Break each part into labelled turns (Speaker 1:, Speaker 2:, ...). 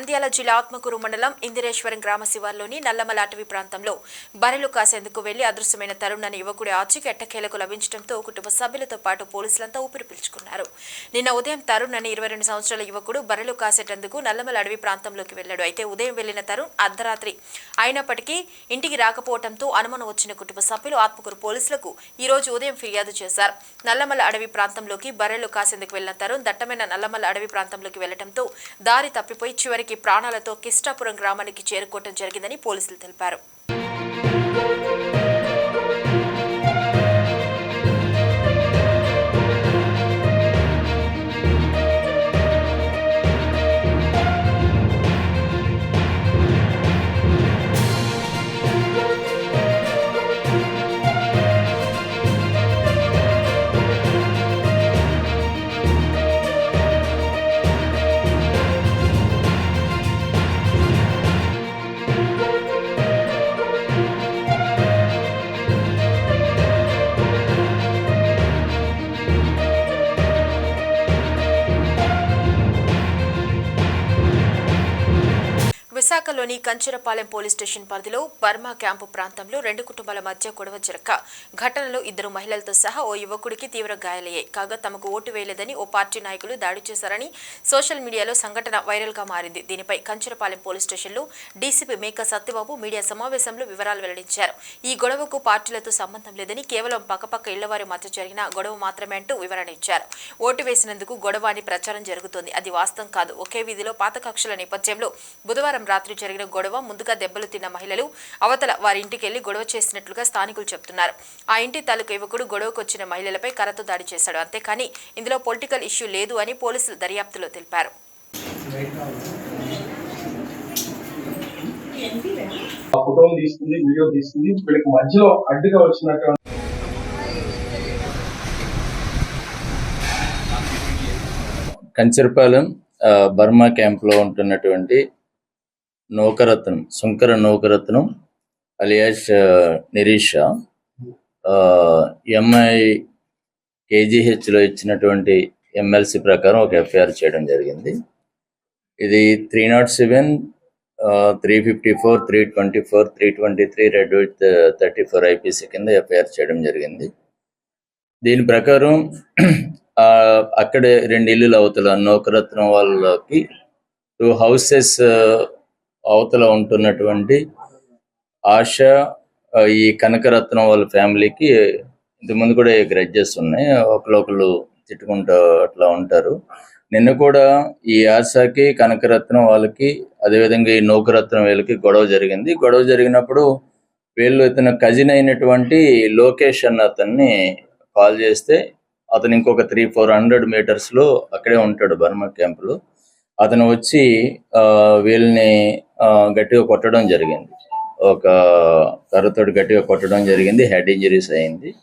Speaker 1: నంద్యాల జిల్లా ఆత్మకూరు మండలం ఇందిరేశ్వరం గ్రామ శివార్లోని నల్లమల అటవీ ప్రాంతంలో బర్రెలు కాసేందుకు వెళ్ళి అదృశ్యమైన తరుణ్ అనే యువకుడి ఆచూకీ ఎట్టకేలకు లభించడంతో కుటుంబ సభ్యులతో పాటు పోలీసులంతా ఊపిరి పీల్చుకున్నారు. నిన్న ఉదయం తరుణ్ అనే ఇరవై రెండు సంవత్సరాల యువకుడు బర్రెలు కాసేటందుకు నల్లమల అడవి ప్రాంతంలోకి వెళ్ళాడు అయితే ఉదయం వెళ్ళిన తరుణ్ అర్ధరాత్రి అయినప్పటికీ ఇంటికి రాకపోవడంతో అనుమానం వచ్చిన కుటుంబ సభ్యులు ఆత్మకూరు పోలీసులకు ఈ రోజు ఉదయం ఫిర్యాదు చేశారు. నల్లమల అడవి ప్రాంతంలోకి బర్రెలు కాసేందుకు వెళ్ళిన తరుణ్ దట్టమైన నల్లమల అడవి ప్రాంతంలోకి వెళ్ళడంతో దారి తప్పిపోయి చివరికి ప్రాణాలతో కిష్టాపురం గ్రామానికి చేరుకోవటం జరిగిందని పోలీసులు తెలిపారు. జిల్లాలోని కంచరపాలెం పోలీస్ స్టేషన్ పరిధిలో బర్మా క్యాంపు ప్రాంతంలో రెండు కుటుంబాల మధ్య గొడవ జరగ ఘటనలో ఇద్దరు మహిళలతో సహా ఓ యువకుడికి తీవ్ర గాయాలయ్యాయి. కాగా తమకు ఓటు వేయలేదని ఓ పార్టీ నాయకులు దాడి చేశారని సోషల్ మీడియాలో సంఘటన వైరల్గా మారింది. దీనిపై కంచరపాలెం పోలీస్ స్టేషన్లో డీసీపీ మేక సత్యబాబు మీడియా సమావేశంలో వివరాలు వెల్లడించారు. ఈ గొడవకు పార్టీలతో సంబంధం లేదని కేవలం పక్కపక్క ఇళ్ళవారి మధ్య జరిగిన గొడవ మాత్రమే అంటూ వివరణ ఇచ్చారు. ఓటు వేసినందుకు గొడవ అని ప్రచారం జరుగుతోంది. అది వాస్తవం కాదు. ఒకే వీధిలో పాత కక్షల నేపథ్యంలో బుధవారం రాత్రి జరిగిన గొడవ ముందుగా దెబ్బలు తిన్న మహిళలు అవతల వారి ఇంటికి వెళ్ళి గొడవ చేసినట్లుగా స్థానికులు చెబుతున్నారు ఆ ఇంటి తాలూకు యువకుడు గొడవకు వచ్చిన మహిళలపై కర్రతో దాడి చేశాడు. అంతేకాని ఇందులో పొలిటికల్ ఇష్యూ లేదు అని పోలీసులు దర్యాప్తులో తెలిపారు.
Speaker 2: ఆ ఫోటోలు తీసుకుంది వీడియో తీసుకుంది వీళ్ళకి మధ్యలో అడ్డుగా వచ్చినటువంటి
Speaker 3: కంచరపాలెం బర్మా క్యాంప్లో ఉంటున్నటువంటి నౌకరత్నం శంకర నౌకరత్నం అలియాస్ ఆ, నిరీష ఎంఐ కేజీహెచ్లో ఇచ్చినటువంటి ఎమ్మెల్సీ ప్రకారం ఒక ఎఫ్ఐఆర్ చేయడం జరిగింది. ఇది three not seven three fifty four three twenty four three twenty three read with thirty four IPC కింద ఎఫ్ఐఆర్ చేయడం జరిగింది. దీని ప్రకారం ఆ, అక్కడే రెండు ఇల్లులు అవతల నౌకరత్నం వాళ్ళకి టూ హౌసెస్ అవతల ఉంటున్నటువంటి ఆశ ఈ కనకరత్నం వాళ్ళ ఫ్యామిలీకి ఇంతకుముందు కూడా గ్రడ్జెస్ ఉన్నాయి. ఒకళ్ళొకళ్ళు తిట్టుకుంటూ అట్లా ఉంటారు. నిన్న కూడా ఈ ఆశకి కనకరత్నం వాళ్ళకి అదేవిధంగా ఈ నౌకరత్నం వీళ్ళకి గొడవ జరిగింది. గొడవ జరిగినప్పుడు వీళ్ళు ఇతను కజిన్ అయినటువంటి లోకేష్ అన్న అతన్ని కాల్ చేస్తే అతను ఇంకొక త్రీ ఫోర్ హండ్రెడ్ మీటర్స్లో అక్కడే ఉంటాడు బర్మా క్యాంప్లో అతను వచ్చి ఆ, వీళ్ళని గట్టిగా కొట్టడం జరిగింది. ఒక కర్రతోటి గట్టిగా కొట్టడం జరిగింది. హెడ్ ఇంజరీస్ అయింది.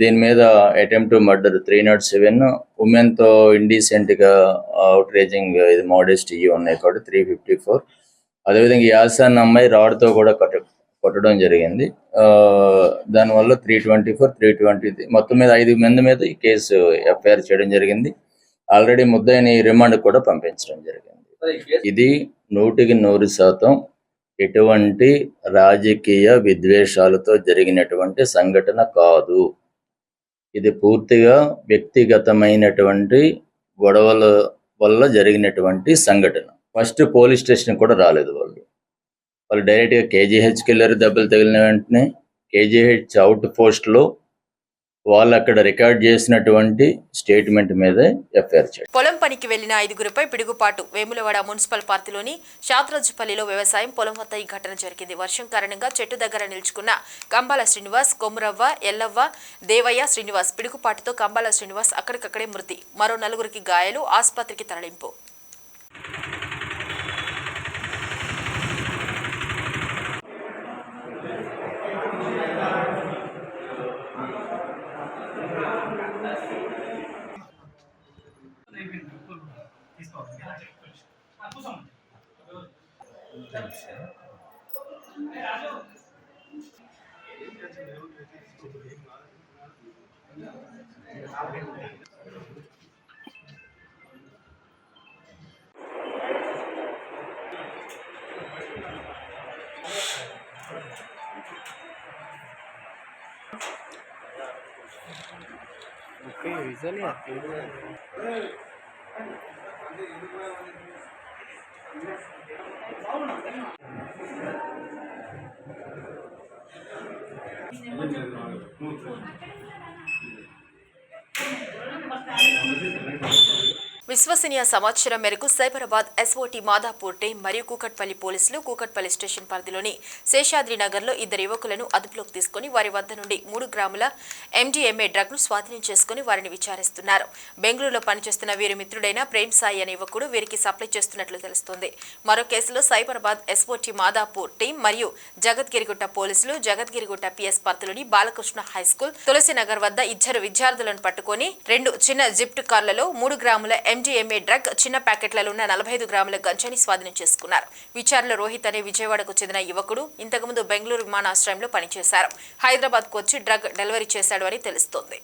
Speaker 3: దీని మీద attempt murder three not seven. ఉమెన్తో ఇండీసెంట్గా అవుట్ రేజింగ్ ఇది మోడెస్ట్ ఇవి ఉన్నాయి కాబట్టి త్రీ ఫిఫ్టీ ఫోర్. అదేవిధంగా యాసాన్ అమ్మాయి రాడ్తో కూడా కొట్ట కొట్టడం జరిగింది. ఆ, దానివల్ల three twenty four three twenty మొత్తం మీద ఐదు మంది మీద ఈ కేసు ఎఫ్ఐఆర్ చేయడం జరిగింది. ఆల్రెడీ ముద్దాయిని రిమాండ్ కూడా పంపించడం జరిగింది. ఇది నూటికి నూరు శాతం ఎటువంటి రాజకీయ విద్వేషాలతో జరిగినటువంటి సంఘటన కాదు. ఇది పూర్తిగా వ్యక్తిగతమైనటువంటి గొడవల వల్ల జరిగినటువంటి సంఘటన. ఫస్ట్ పోలీస్ స్టేషన్ కూడా రాలేదు వాళ్ళు. వాళ్ళు డైరెక్ట్గా కేజీహెచ్కి వెళ్ళారు దెబ్బలు తగిలిన వెంటనే కేజీహెచ్ అవుట్ పోస్ట్లో వాళ్ళు అక్కడ రికార్డ్ చేసినటువంటి స్టేట్మెంట్ మీద ఎఫ్ఐఆర్ చేయాలి
Speaker 1: పొలం పనికి వెళ్ళిన ఐదుగురిపై పిడుగుపాటు. వేములవాడ మున్సిపల్ పార్టీలోని శాతరాజుపల్లిలో వ్యవసాయం పొలం వద్ద ఈ ఘటన జరిగింది. వర్షం కారణంగా చెట్టు దగ్గర నిల్చుకున్న కంబాల శ్రీనివాస్ కొమురవ్వ ఎల్లవ్వ దేవయ్య శ్రీనివాస్ పిడుగుపాటుతో కంబాల శ్రీనివాస్ అక్కడికక్కడే మృతి. మరో నలుగురికి గాయాలు ఆసుపత్రికి తరలింపు. Okay, usually I think. మూత్రం విశ్వసనీయ సమాచారం మేరకు సైబరాబాద్ ఎస్ఓటీ మాదాపూర్ టీం మరియు కూకట్పల్లి పోలీసులు కూకట్పల్లి స్టేషన్ పరిధిలోని శేషాద్రి నగర్లో ఇద్దరు యువకులను అదుపులోకి తీసుకుని వారి వద్ద నుండి మూడు గ్రాముల ఎండీఎంఏ డ్రగ్ను స్వాధీనం చేసుకుని వారిని విచారిస్తున్నారు. బెంగళూరులో పనిచేస్తున్న వీరి మిత్రుడైన ప్రేమ్ సాయి అనే యువకుడు వీరికి సప్లై చేస్తున్నట్లు తెలుస్తోంది. మరో కేసులో సైబరాబాద్ ఎస్ఓటీ మాదాపూర్ టీం మరియు జగద్గిరిగుట్ట పోలీసులు జగద్గిరిగుట్ట పిఎస్ పరిధిలోని బాలకృష్ణ హైస్కూల్ తులసినగర్ వద్ద ఇద్దరు విద్యార్థులను పట్టుకొని రెండు చిన్న జిప్ట్ కార్లలో మూడు గ్రాముల ఎండీఎంఏ డ్రగ్ చిన్న ప్యాకెట్లలో ఉన్న నలభై ఐదు గ్రాముల గంజాని స్వాధీనం చేసుకున్నారు. విచారణలో రోహిత్ అనే విజయవాడకు చెందిన యువకుడు ఇంతకుముందు బెంగళూరు విమానాశ్రయంలో పనిచేశారు. హైదరాబాద్కు వచ్చి డ్రగ్ డెలివరీ చేశాడు అని తెలుస్తోంది.